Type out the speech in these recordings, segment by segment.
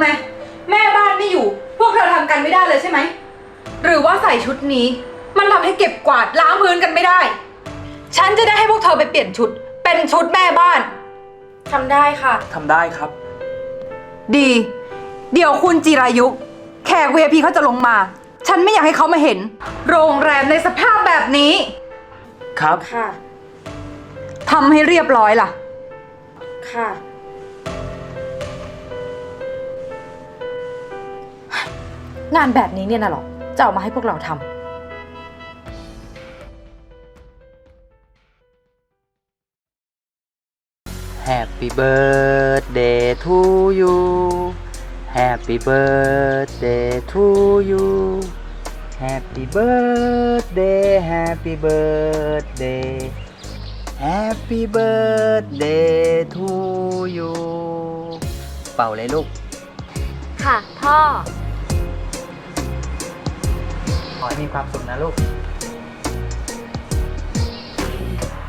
ไมแม่บ้านไม่อยู่ พวกเธอทำกันไม่ได้เลยใช่ไหม หรือว่าใส่ชุดนี้ มันทำให้เก็บกวาดล้างพื้นกันไม่ได้ ฉันจะได้ให้พวกเธอไปเปลี่ยนชุด เป็นชุดแม่บ้าน ทำได้ค่ะ ทำได้ครับ ดี เดี๋ยวคุณจิรายุ แขก VIP เขาจะลงมา ฉันไม่อยากให้เขามาเห็น โรงแรมในสภาพแบบนี้ครับ ค่ะ ทำให้เรียบร้อยล่ะ ค่ะ งานแบบนี้เนี่ยนะหรอ จะเอามาให้พวกเราทำ Happy birthday to you Happy birthday to you Happy birthday Happy birthday Happy birthday to you เป่าเลยลูก ค่ะ พ่อ ขอให้มีความสุขนะลูก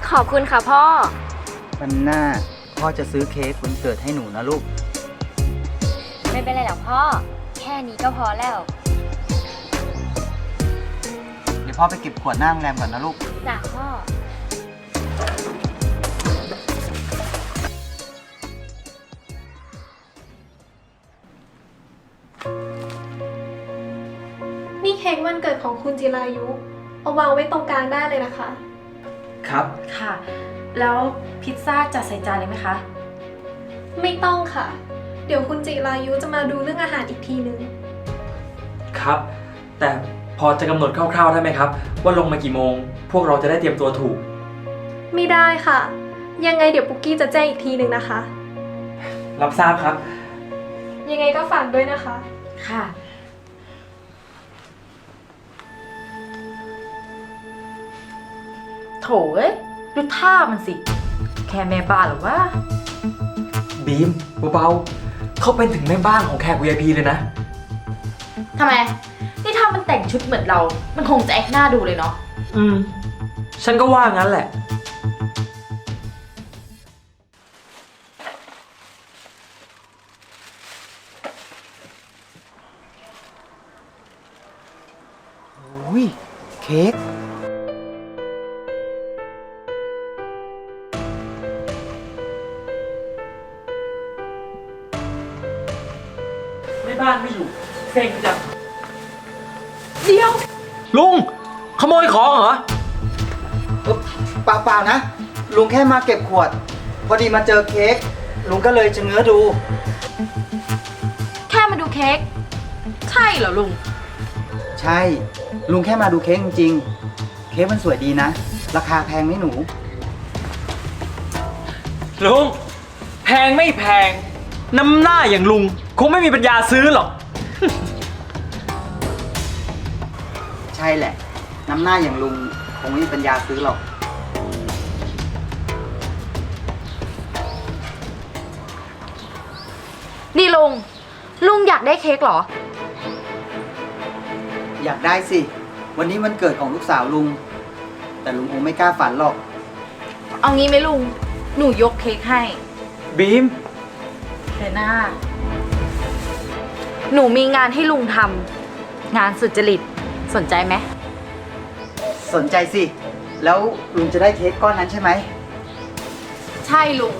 ขอบคุณค่ะพ่อ วันหน้าพ่อจะซื้อเค้กวันเกิดให้หนูนะลูก ไม่เป็นไรหรอกพ่อ แค่นี้ก็พอแล้วเดี๋ยวพ่อไปเก็บขวดหน้าโรงแรมก่อนนะลูกจ้ะพ่อ เค้กวันเกิดของคุณจิรายุ เอาวางไว้ตรงกลางได้เลยนะคะ ครับ ค่ะ แล้วพิซซ่าจะใส่จานเลยไหมคะ ไม่ต้องค่ะ เดี๋ยวคุณจิรายุจะมาดูเรื่องอาหารอีกทีนึง ครับ แต่พอจะกำหนดคร่าวๆได้ไหมครับ ว่าลงมากี่โมง พวกเราจะได้เตรียมตัวถูก ไม่ได้ค่ะ ยังไงเดี๋ยวปุกกี้จะแจ้งอีกทีนึงนะคะ รับทราบครับ ยังไงก็ฝากด้วยนะคะ ค่ะ โถเอ้ยดูท่ามันสิ แค่แม่บ้านหรือว่าบีมเบาๆเขาเป็นถึงแม่บ้านของแขก VIP เลยนะ ทำไม นี่ถ้ามันแต่งชุดเหมือนเรา มันคงจะแอคหน้าดูเลยเนาะ อืม ฉันก็ว่างั้นแหละ อุ้ย เค้ก ลุงแค่มาเก็บขวด พอดีมาเจอเค้กลุงก็เลยจะเงื้อดู แค่มาดูเค้กใช่เหรอลุง ใช่ ลุงแค่มาดูเค้กจริงๆเค้กมันสวยดีนะ ราคาแพงไหมหนู ลุง แพงไม่แพง น้ำหน้าอย่างลุง คงไม่มีปัญญาซื้อหรอก ใช่แหละ น้ำหน้าอย่างลุงคงไม่มีปัญญาซื้อหรอก นี่ลุง ลุงอยากได้เค้กเหรอ อยากได้สิ วันนี้มันเกิดของลูกสาวลุง แต่ลุงคงไม่กล้าฝันหรอก เอางี้ไหมลุง หนูยกเค้กให้บีม เดยวหน้า หนูมีงานให้ลุงทำงานสุจริต สนใจไหม สนใจสิ แล้วลุงจะได้เค้กก้อนนั้นใช่ไหม ใช่ลุง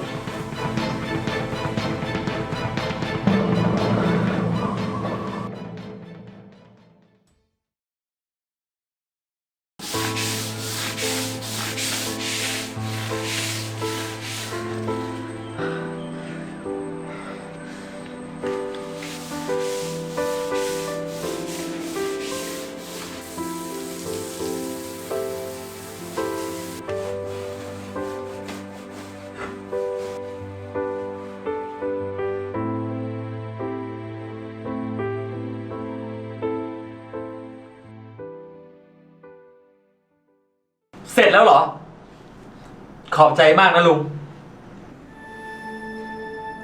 อบใจมากนะลุง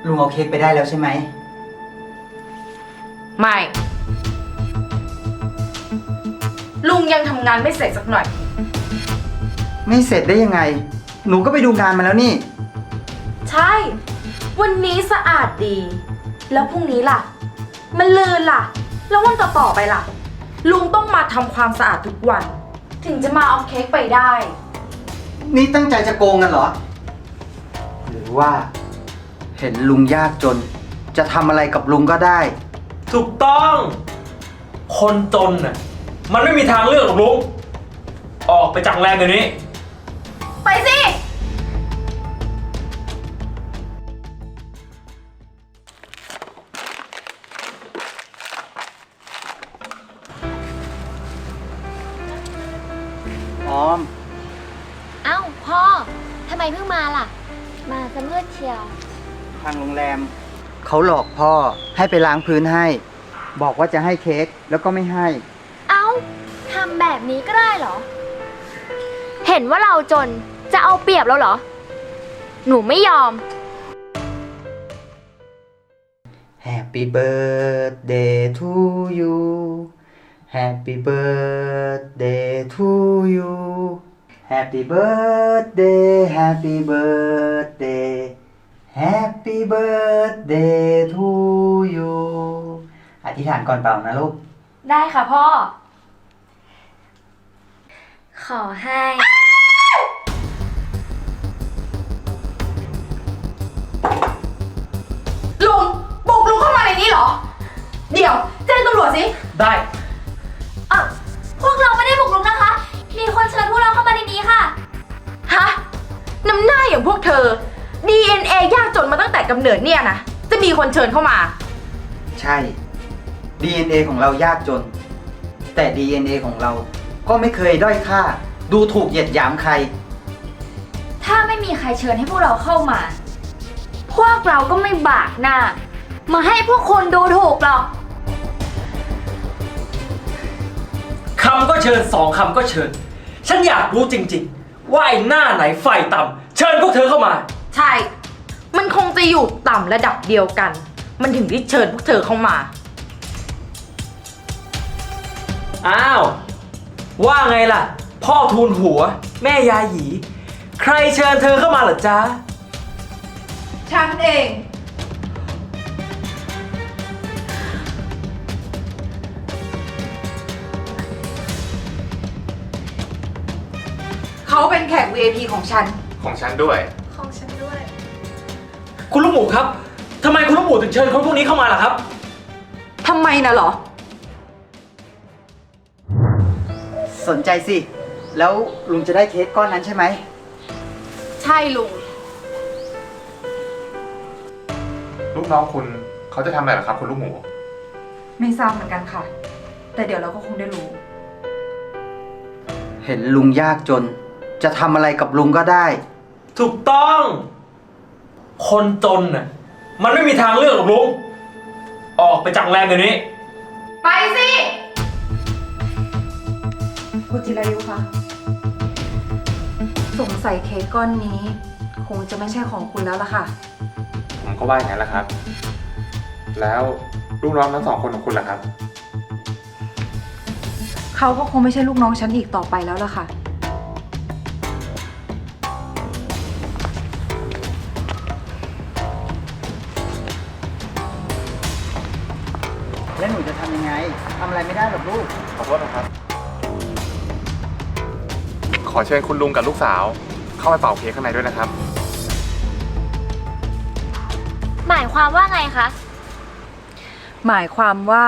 ลุงเอาเค้กไปได้แล้วใช่ไหม ไม่ ลุงยังทำงานไม่เสร็จสักหน่อย ไม่เสร็จได้ยังไง หนูก็ไปดูงานมาแล้วนี่ ใช่ วันนี้สะอาดดี แล้วพรุ่งนี้ล่ะ มันลื่นล่ะ แล้ววันต่อต่อๆไปล่ะ ลุงต้องมาทำความสะอาดทุกวัน ถึงจะมาเอาเค้กไปได้ นี่ตั้งใจจะโกงกันเหรอ หรือว่า เห็นลุงยากจน จะทำอะไรกับลุงก็ได้ ถูกต้อง คนจนน่ะ มันไม่มีทางเลือกหรอกลุง ออกไปจากโรงแรมเดี๋ยวนี้ ไปสิ ออม เอ้าพ่อทำไมเพิ่งมาล่ะ มาสมืดเชียว ทางโรงแรม เขาหลอกพ่อให้ไปล้างพื้นให้ บอกว่าจะให้เค้กแล้วก็ไม่ให้ เอ้าทำแบบนี้ก็ได้เหรอ เห็นว่าเราจนจะเอาเปรียบเราเหรอ หนูไม่ยอม Happy birthday to you Happy birthday to you Happy birthday Happy birthday Happy birthday to you อธิษฐานก่อนเปล่านะลูก ได้ค่ะพ่อ ขอให้ ลุงบุกลุงเข้ามาในนี้เหรอ เดี๋ยวแจ้งตำรวจสิ ได้อะ มีคนเชิญพวกเราเข้ามาในนี้ค่ะ ฮะ น้ำหน้าอย่างพวกเธอ DNA ยากจนมาตั้งแต่กำเนิดเนี่ยนะ จะมีคนเชิญเข้ามา ใช่ DNA ของเรายากจน แต่ DNA ของเราก็ไม่เคยด้อยค่า ดูถูกเหยียดหยามใคร ถ้าไม่มีใครเชิญให้พวกเราเข้ามา พวกเราก็ไม่บากหน้า มาให้พวกคนดูถูกหรอก คำก็เชิญสองคำก็เชิญ ฉันอยากรู้จริงๆ ว่าไอ้หน้าไหนไฟต่ำเชิญพวกเธอเข้ามา ใช่ มันคงจะอยู่ต่ำระดับเดียวกัน มันถึงได้เชิญพวกเธอเข้ามา อ้าว ว่าไงล่ะ พ่อทูลหัว แม่ยาหยี ใครเชิญเธอเข้ามาเหรอจ๊ะ ฉันเอง เขาเป็นแขก VIP ของฉัน ของฉันด้วย ของฉันด้วย คุณลูกหมูครับทำไมคุณลูกหมูถึงเชิญคนพวกนี้เข้ามาล่ะครับ ทำไมนะเหรอ สนใจสิ แล้วลุงจะได้เค้กก้อนนั้นใช่ไหม ใช่ลุง ลูกน้องคุณเขาจะทำอะไรเหรอครับ คุณลูกหมู ไม่ทราบเหมือนกันค่ะ แต่เดี๋ยวเราก็คงได้รู้ เห็นลุงยากจน จะทำอะไรกับลุงก็ได้ ถูกต้อง คนจนน่ะ มันไม่มีทางเลือกหรอกลุง ออกไปจากโรงแรมเดี๋ยวนี้ ไปสิ คุณจิรายุคะสงสัยเค้กก้อนนี้ คงจะไม่ใช่ของคุณแล้วล่ะค่ะ ผมก็ว่าอย่างนั้นแหละครับ แล้วลูกน้องทั้งสองคนของคุณล่ะครับ เขาก็คงไม่ใช่ลูกน้องฉันอีกต่อไปแล้วล่ะค่ะ ไงทำอะไรไม่ได้หรอกลูก ขอโทษนะครับ ขอเชิญคุณลุงกับลูกสาว เข้าไปเป่าเค้กข้างในด้วยนะครับ หมายความว่าไงคะ หมายความว่า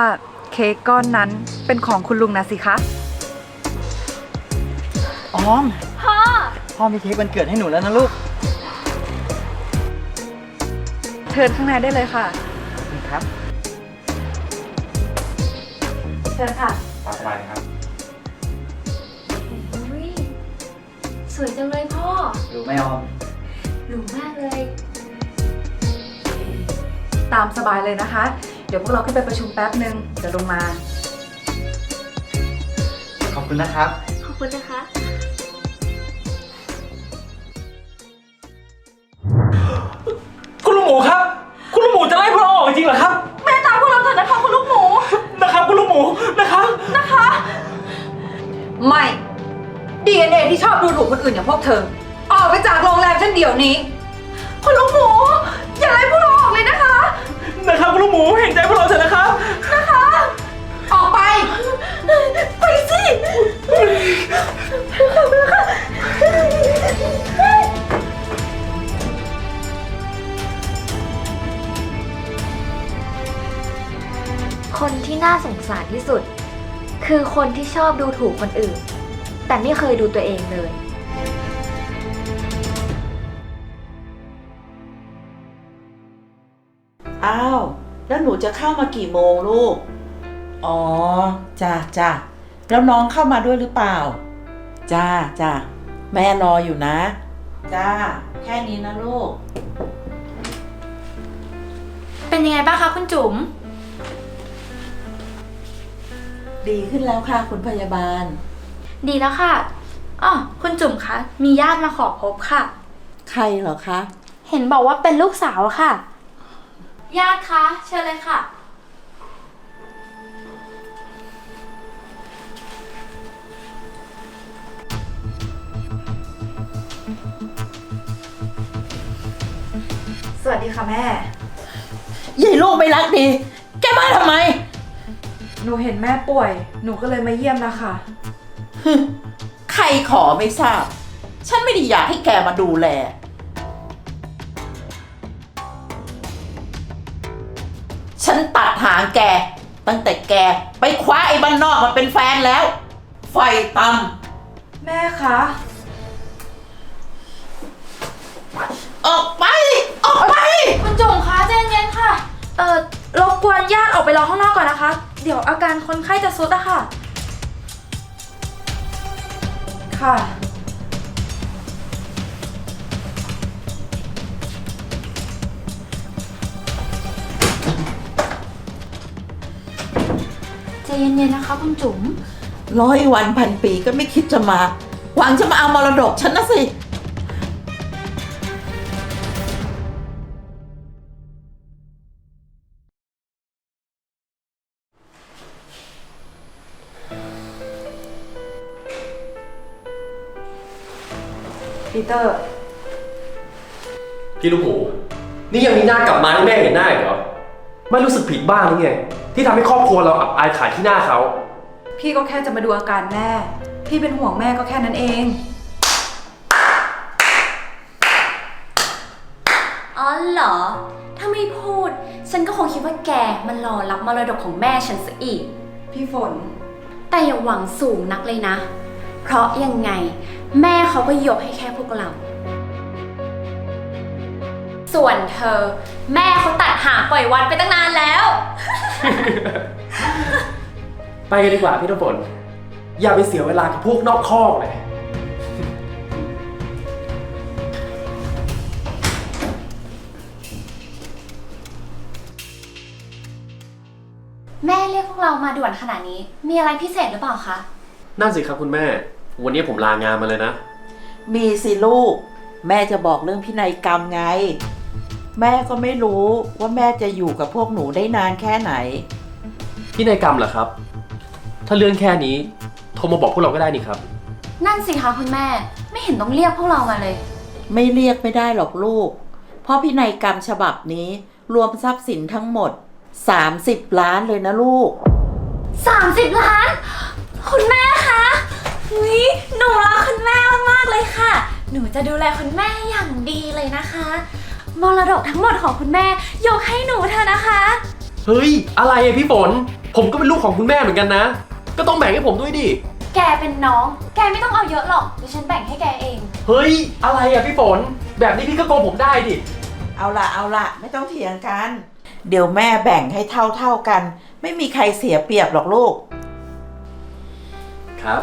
เค้กก้อนนั้นเป็นของคุณลุงนะสิคะ ออม พ่อ พ่อมีเค้กวันเกิดให้หนูแล้วนะลูก เชิญข้างในได้เลยค่ะ ชิญค่ะตามสบายนะครับ อุ้ยสวยจังเลยพ่อ รู้ไหมออม หรูมากเลย ตามสบายเลยนะคะ เดี๋ยวพวกเราขึ้นไปประชุมแป๊บหนึ่งเดี๋ยวลงมา ขอบคุณนะครับ ขอบคุณนะคะ ดูถูกคนอื่นอย่างพวกเธอ ออกไปจากโรงแรมเช่นเดี๋ยวนี้ คุณลูกหมูอย่าไล่พวกเราออกเลยนะคะ นะครับคุณลูกหมูเห็นใจพวกเราเถอะนะครับ นะคะ ออกไป ไปสิคนที่น่าสงสารที่สุด คือคนที่ชอบดูถูกคนอื่น แต่ไม่เคยดูตัวเองเลย อ้าว แล้วหนูจะเข้ามากี่โมงลูก อ๋อจ้าจ้าแล้วน้องเข้ามาด้วยหรือเปล่า จ้าจ้าแม่รออยู่นะ จ้า แค่นี้นะลูก เป็นยังไงบ้างคะคุณจุ๋ม ดีขึ้นแล้วค่ะคุณพยาบาล ดีแล้วค่ะอ๋อคุณจุ๋มคะ มีญาติมาขอพบค่ะ ใครเหรอคะ เห็นบอกว่าเป็นลูกสาวค่ะ ญาติคะ เชิญเลยค่ะ สวัสดีค่ะแม่ ยายลูกไม่รักดี แกมาทำไม หนูเห็นแม่ป่วย หนูก็เลยมาเยี่ยมนะคะ ใครขอไม่ทราบ ฉันไม่ได้อยากให้แกมาดูแล ฉันตัดหางแก ตั้งแต่แกไปคว้าไอ้บ้านนอกมาเป็นแฟนแล้ว ไฟตแม่คะำออกไป ออกไป คุณจุ๋มคะใจเย็นๆค่ะ เอ่อรบกวนญาติออกไปรอข้างนอกก่อนนะคะ เดี๋ยวอาการคนไข้จะซุดอะค่ะ ค่ะ ใจเย็นๆนะคะคุณจุ๋ม ร้อยวันพันปีก็ไม่คิดจะมา หวังจะมาเอามรดกฉันนะสิ เตอร์ พี่ลูกหมู นี่ยังมีหน้ากลับมาให้แม่เห็นหน้าอีกเหรอ ไม่รู้สึกผิดบ้างหรือไง ที่ทำให้ครอบครัวเราอับอายขายที่หน้าเขา พี่ก็แค่จะมาดูอาการแม่ พี่เป็นห่วงแม่ก็แค่นั้นเอง อ๋อเหรอ ถ้าไม่พูด ฉันก็คงคิดว่าแกมันรอรับมรดกของแม่ฉันซะอีก พี่ฝน แต่อย่าหวังสูงนักเลยนะ เพราะยังไง แม่เขาก็ยกให้แค่พวกเรา ส่วนเธอ แม่เขาตัดหางปล่อยวันไปตั้งนานแล้ว ไปกันดีกว่าพี่น้ำฝนอย่าไปเสียเวลากับพวกนอกคอกเลยแม่เรียกพวกเรามาด่วนขนาดนี้ มีอะไรพิเศษหรือเปล่าคะ นั่นสิครับคุณแม่ วันนี้ผมลางานมาเลยนะ มีสิลูก แม่จะบอกเรื่องพินัยกรรมไง แม่ก็ไม่รู้ว่าแม่จะอยู่กับพวกหนูได้นานแค่ไหน พี่นายกรรมเหรอครับ ถ้าเรื่องแค่นี้โทรมาบอกพวกเราก็ได้นี่ครับ นั่นสิคะคุณแม่ ไม่เห็นต้องเรียกพวกเรามาเลย ไม่เรียกไม่ได้หรอกลูก เพราะพินัยกรรมฉบับนี้รวมทรัพย์สินทั้งหมด 30 ล้านเลยนะลูก 30 ล้าน คุณแม่คะ อุ๊ยหนูรักคุณแม่มากๆเลยค่ะ หนูจะดูแลคุณแม่อย่างดีเลยนะคะ มรดกทั้งหมดของคุณแม่ ยกให้หนูเถอะนะคะ เฮ้ย อะไรอะพี่ฝน ผมก็เป็นลูกของคุณแม่เหมือนกันนะ ก็ต้องแบ่งให้ผมด้วยดิ แกเป็นน้อง แกไม่ต้องเอาเยอะหรอก เดี๋ยวฉันแบ่งให้แกเอง เฮ้ย อะไรอะพี่ฝน แบบนี้พี่ก็โกงผมได้ดิ เอาละเอาละไม่ต้องเถียงกัน เดี๋ยวแม่แบ่งให้เท่าเท่าๆกัน ไม่มีใครเสียเปรียบหรอกลูก ครับ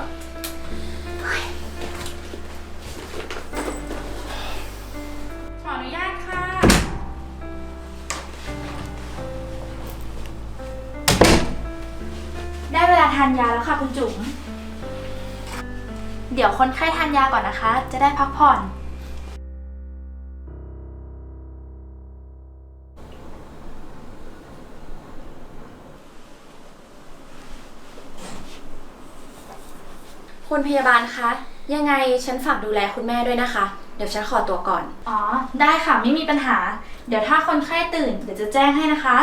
ได้เวลาทานยาแล้วค่ะคุณจุ๋ม เดี๋ยวคนไข้ทานยาก่อนนะคะ จะได้พักผ่อน คุณพยาบาลคะ ยังไงฉันฝากดูแลคุณแม่ด้วยนะคะ เดี๋ยวฉันขอตัวก่อน อ๋อ ได้ค่ะ ไม่มีปัญหา เดี๋ยวถ้าคนไข้ตื่น เดี๋ยวจะแจ้งให้นะคะ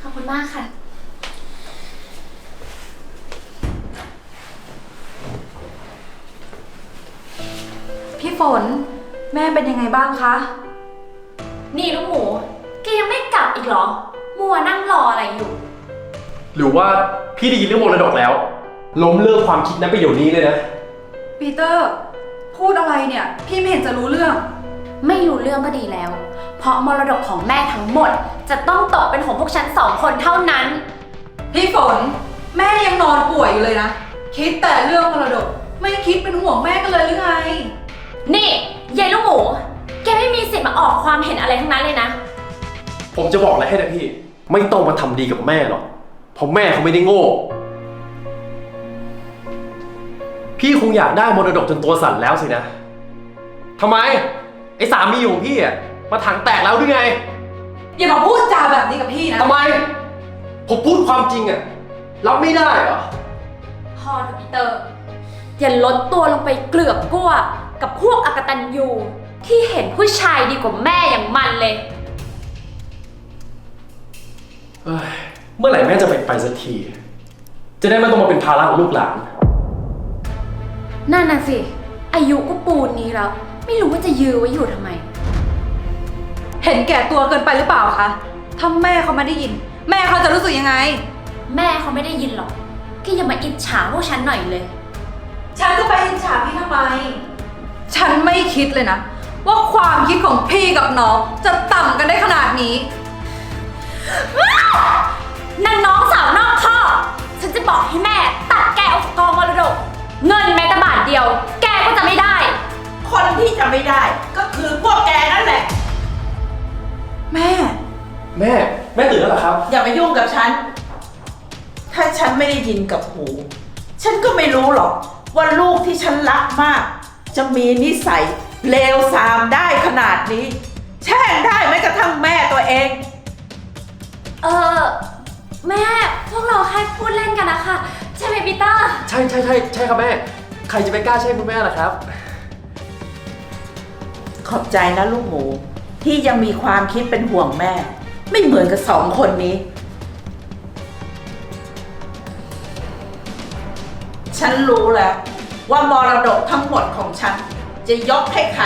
ขอบคุณมากค่ะ พี่ฝน แม่เป็นยังไงบ้างคะ นี่ลูกหมู แกยังไม่กลับอีกเหรอ มัวนั่งรออะไรอยู่ หรือว่าพี่ได้ยินเรื่องมรดกแล้ว ล้มเลิกความคิดนั้นไปเดี๋ยวนี้เลยนะ ปีเตอร์ พูดอะไรเนี่ย พี่ไม่เห็นจะรู้เรื่อง ไม่รู้เรื่องก็ดีแล้ว เพราะมรดกของแม่ทั้งหมด จะต้องตกเป็นของพวกฉันสองคนเท่านั้น พี่ฝน แม่ยังนอนป่วยอยู่เลยนะ คิดแต่เรื่องมรดก ไม่คิดเป็นห่วงแม่กันเลยหรือไง นี่ยายลูกหมู แกไม่มีสิทธิ์มาออกความเห็นอะไรทั้งนั้นเลยนะ ผมจะบอกอะไรให้นะพี่ ไม่ต้องมาทำดีกับแม่หรอกเพราะแม่เขาไม่ได้โง่ พี่คงอยากได้มรดกจนตัวสั่นแล้วสินะทำไม ไอ้สามีของพี่อะมาถังแตกแล้วหรือไงอย่ามาพูดจาแบบนี้กับพี่นะ ทำไม ผมพูดความจริงอะรับไม่ได้เหรอ พอเถอะปีเตอร์อย่าลดตัวลงไปเกลือกกลัว กับพวกอกตันยูที่เห็นผู้ชายดีกว่าแม่อย่างมันเลย เอ้ยเมื่อไหร่แม่จะไปไปสักที จะได้ไม่ต้องมาเป็นภาระของลูกหลาน นั่นน่ะสิ อายุก็ปูนนี้แล้ว ไม่รู้ว่าจะยื้อไว้อยู่ทำไม เห็นแก่ตัวเกินไปหรือเปล่าคะถ้าแม่เขาไม่ได้ยิน แม่เขาจะรู้สึกยังไง แม่เขาไม่ได้ยินหรอกแกอย่ามาอิจฉาพวกฉันหน่อยเลย ฉันจะไปอิจฉาพี่ทำไม ฉันไม่คิดเลยนะ ว่าความคิดของพี่กับน้องจะต่ำกันได้ขนาดนี้นางน้องสาวนอกข้อฉันจะบอกให้แม่ตัดแกออกจากกองมรดก เงินแม้แต่บาทเดียว แกก็จะไม่ได้ คนที่จะไม่ได้ก็คือพวกแกนั่นแหละ แม่ แม่ แม่ตื่นแล้วเหรอครับ อย่ามายุ่งกับฉัน ถ้าฉันไม่ได้ยินกับหู ฉันก็ไม่รู้หรอกว่าลูกที่ฉันรักมาก จะมีนิสัยเลวทรามได้ขนาดนี้ แช่งได้แม้กระทั่งแม่ตัวเอง เออแม่พวกเราแค่พูดเล่นกันนะคะใช่ไหมปีเตอร์ใช่ใช่ใช่ใช่ครับแม่ ใครจะไปกล้าใช่คุณแม่ล่ะครับ ขอบใจนะลูกหมู ที่ยังมีความคิดเป็นห่วงแม่ ไม่เหมือนกับสองคนนี้ ฉันรู้แล้ว ว่ามรดกทั้งหมดของฉัน จะยกให้ใคร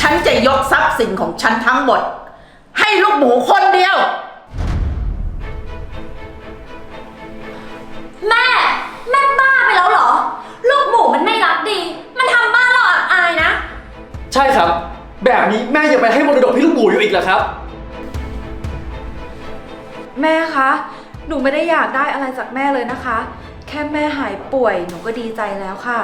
ฉันจะยกทรัพย์สินของฉันทั้งหมด ให้ลูกหมูคนเดียว แม่ แม่บ้าไปแล้วเหรอ ลูกหมูมันไม่รักดี มันทำบ้านเราอับอายนะ ใช่ครับ แบบนี้แม่ยังไปให้มรดกพี่ลูกหมูอยู่อีกเหรอครับ แม่คะ หนูไม่ได้อยากได้อะไรจากแม่เลยนะคะ แค่แม่หายป่วย หนูก็ดีใจแล้วค่ะ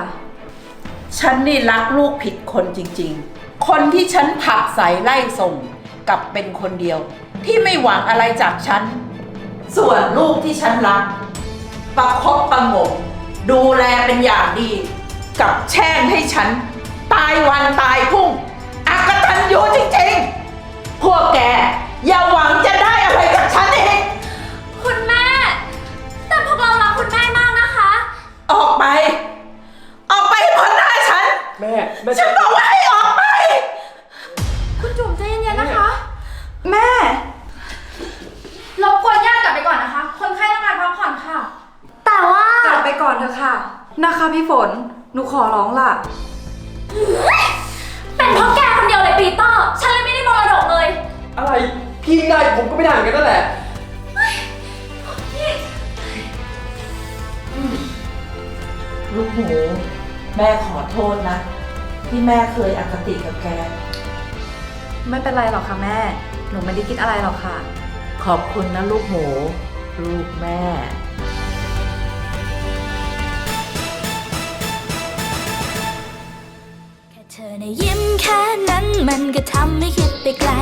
ฉันนี่รักลูกผิดคนจริงๆ คนที่ฉันผลักใส่ไล่ส่งกลับเป็นคนเดียว ที่ไม่หวังอะไรจากฉัน ส่วนลูกที่ฉันรัก ประคบประหงมดูแลเป็นอย่างดีกับแช่งให้ฉัน ตายวันตายพรุ่งอากตันยูจริงๆ พวกแกอย่าหวังจะได้อะไรจากฉันอีก ที่แม่เคยอคติกับแก ไม่เป็นไรหรอกค่ะแม่ หนูไม่ได้คิดอะไรหรอกค่ะ ขอบคุณนะลูกหมู ลูกแม่ แค่เธอในะยิ้มแค่นั้นมันก็ทำให้คิดไปไกล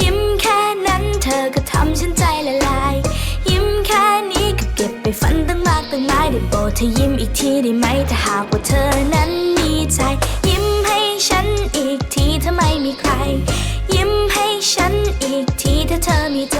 ยิ้มแค่นั้นเธอก็ทำฉันใจละลาย ยิ้มแค่นี้ก็เก็บไปฝันตั้งมากตั้งหลายได้โปรดเธอยิ้มอีกทีได้ไหมถ้าหากว่าเธอ ฉันอีกทีถ้าไม่มีใคร ยิ้มให้ฉันอีกทีถ้าเธอมีใจ